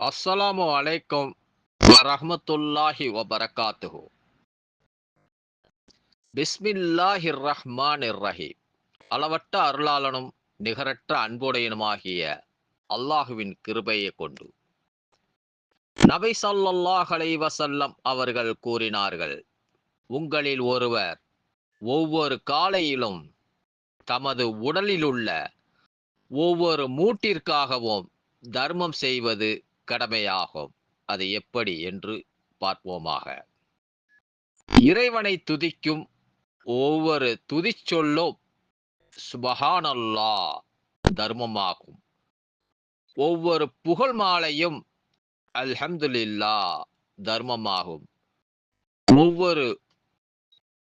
அஸ்ஸலாமு அலைக்கும் வரஹ்மத்துல்லாஹி வபரகாத்துஹு. பிஸ்மில்லாஹிர் ரஹ்மானிர் ரஹீம் அளவற்ற அருளாளனும் நிகரற்ற அன்புடையனுமாகிய அல்லாஹுவின் கிருபையை கொண்டு. நபை ஸல்லல்லாஹு அலைஹி அவர்கள் கூறினார்கள் உங்களில் ஒருவர் ஒவ்வொரு காலையிலும் தமது உடலிலுள்ள ஒவ்வொரு மூட்டிற்காகவும் தர்மம் செய்வது கடமையாகும். அது எப்படி என்று பார்ப்போமாக. இறைவனை துதிக்கும் ஒவ்வொரு துதிச்சொல்லும் சுபஹானல்லா தர்மமாகும். ஒவ்வொரு புகழ் மாலையும் அல்ஹம்துலில்லா தர்மமாகும். ஒவ்வொரு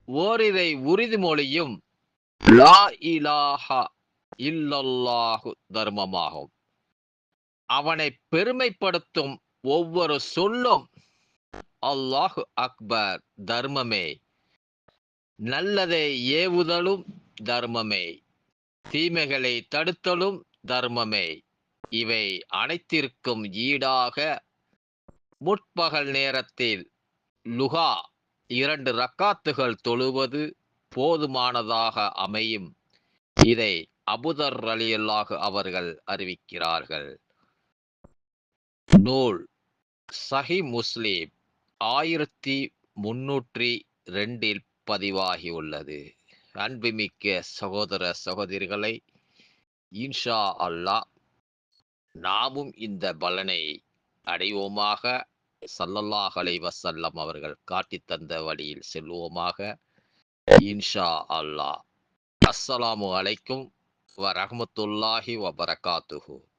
ஓரிரை உறுதிமொழியும் லா இலாஹா இல்லல்லாஹு தர்மமாகும். அவனை பெருமைப்படுத்தும் ஒவ்வொரு சொல்லும். அல்லாஹு அக்பர் தர்மமே. நல்லதை ஏவுதலும் தர்மமே. தீமைகளை தடுத்தலும் தர்மமே. இவை அனைத்திற்கும் ஈடாக முற்பகல் நேரத்தில் லுகா இரண்டு ரக்காத்துகள் தொழுவது போதுமானதாக அமையும். இதை அபுதர் அலியல்லாஹு அவர்கள் அறிவிக்கிறார்கள். நூல். சஹி முஸ்லீம் ஆயிரத்தி முன்னூற்றி ரெண்டில் பதிவாகியுள்ளது. அன்புமிக்க சகோதர சகோதரிகளை இன்ஷா அல்லாஹ் நாமும் இந்த பலனை அடைவோமாக. சல்லல்லாஹ் வசல்லம் அவர்கள் காட்டி தந்த வழியில் செல்வோமாக. இன்ஷா அல்லாஹ் அஸ்ஸலாமு அலைக்கும் வரஹ்மத்துல்லாஹி வபரகாத்துஹு.